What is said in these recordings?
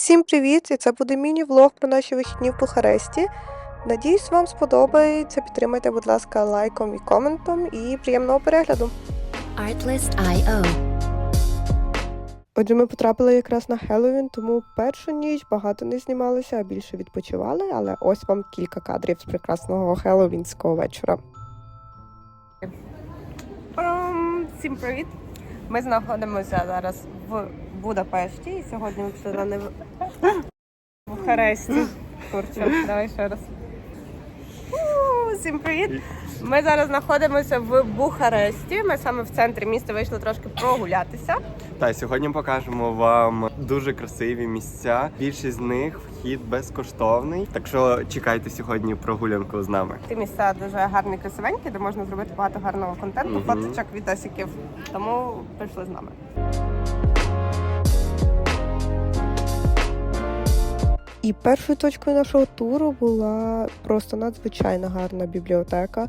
Всім привіт! І це буде міні-влог про наші вихідні в Бухаресті. Надіюсь, вам сподобається. Підтримайте, будь ласка, лайком і коментом і приємного перегляду. Artlist.io. Отже, ми потрапили якраз на Хеллоуін, тому першу ніч багато не знімалися, а більше відпочивали, але ось вам кілька кадрів з прекрасного хеллоуінського вечора. Всім привіт! Ми знаходимося зараз в Будапешті і сьогодні ми пішли не в Бухаресті. Курчу, давай ще раз. Всім привіт! Ми зараз знаходимося в Бухаресті. Ми саме в центрі міста вийшли трошки прогулятися. Та сьогодні покажемо вам дуже красиві місця. Більшість з них вхід безкоштовний. Так що чекайте сьогодні прогулянку з нами. Ті місця дуже гарні, красивенькі, де можна зробити багато гарного контенту, фоточок, відосиків. Тому прийшли з нами. І першою точкою нашого туру була просто надзвичайно гарна бібліотека.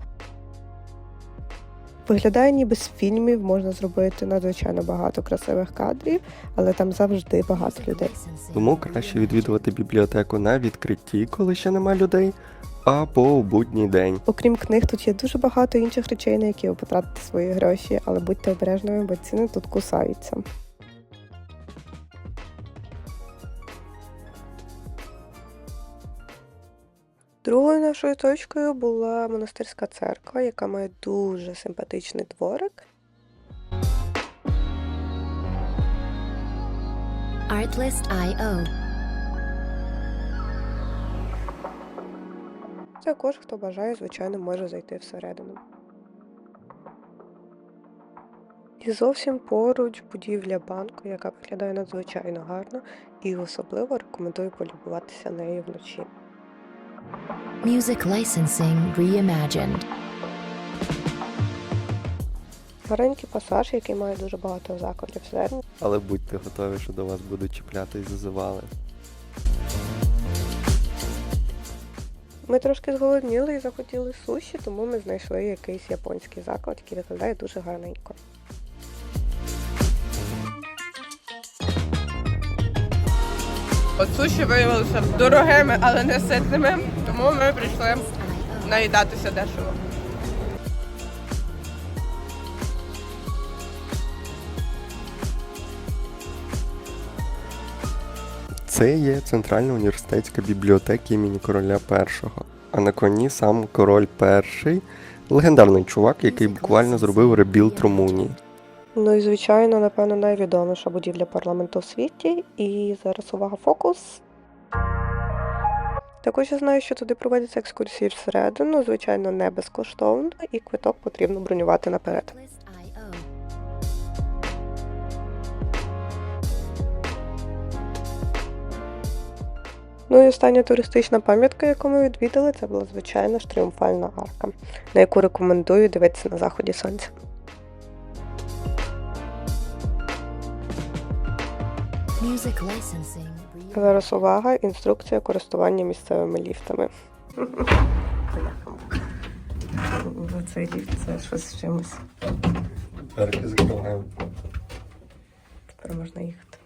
Виглядає ніби з фільмів, можна зробити надзвичайно багато красивих кадрів, але там завжди багато людей. Тому краще відвідувати бібліотеку на відкритті, коли ще нема людей, або у будній день. Окрім книг, тут є дуже багато інших речей, на які ви потратите свої гроші, але будьте обережними, бо ціни тут кусаються. Другою нашою точкою була монастирська церква, яка має дуже симпатичний дворик. Artlist.io. Також, хто бажає, звичайно, може зайти всередину. І зовсім поруч будівля банку, яка виглядає надзвичайно гарно, і особливо рекомендую полюбуватися нею вночі. Music licensing reimagined. Гарненький пасаж, який має дуже багато закладів всередині. Але будьте готові, що до вас будуть чіпляти і зазивали. Ми трошки зголодніли і захотіли суші, тому ми знайшли якийсь японський заклад, який виглядає дуже гарненько. От суші виявилися дорогими, але не ситними, тому ми прийшли наїдатися дешево. Це є Центральна університетська бібліотека імені короля першого. А на коні сам король перший, легендарний чувак, який буквально зробив ребілд Румунії. Ну і звичайно, напевно, найвідоміша будівля парламенту в світі. І зараз увага фокус. Також я знаю, що туди проводяться екскурсії всередину, звичайно, не безкоштовно, і квиток потрібно бронювати наперед. Ну і остання туристична пам'ятка, яку ми відвідали, це була звичайно ж тріумфальна арка, на яку рекомендую дивитися на заході сонця. Зараз увага, інструкція користування місцевими ліфтами. Цей ліфт це щось з чимось. Дверки закриваємо. Тепер можна їхати.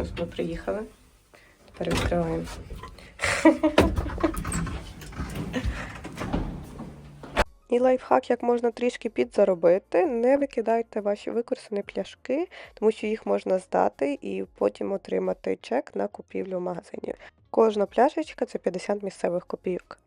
Ось ми приїхали. Тепер відкриваємо. І лайфхак, як можна трішки підзаробити, не викидайте ваші використані пляшки, тому що їх можна здати і потім отримати чек на купівлю в магазині. Кожна пляшечка це 50 місцевих копійок.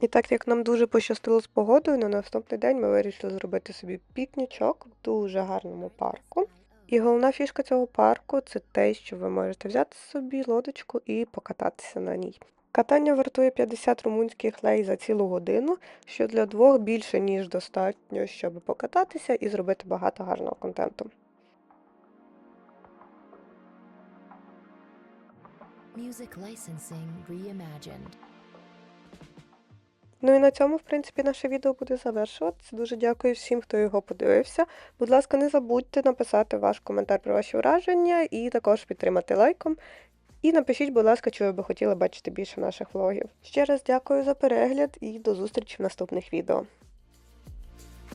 І так як нам дуже пощастило з погодою, на наступний день ми вирішили зробити собі пікнічок в дуже гарному парку. І головна фішка цього парку це те, що ви можете взяти собі лодочку і покататися на ній. Катання вартує 50 румунських лей за цілу годину, що для двох більше, ніж достатньо, щоб покататися і зробити багато гарного контенту. Music licensing reimagined. Ну і на цьому, в принципі, наше відео буде завершуватися. Дуже дякую всім, хто його подивився. Будь ласка, не забудьте написати ваш коментар про ваші враження і також підтримати лайком. І напишіть, будь ласка, чи ви би хотіли бачити більше наших влогів. Ще раз дякую за перегляд і до зустрічі в наступних відео.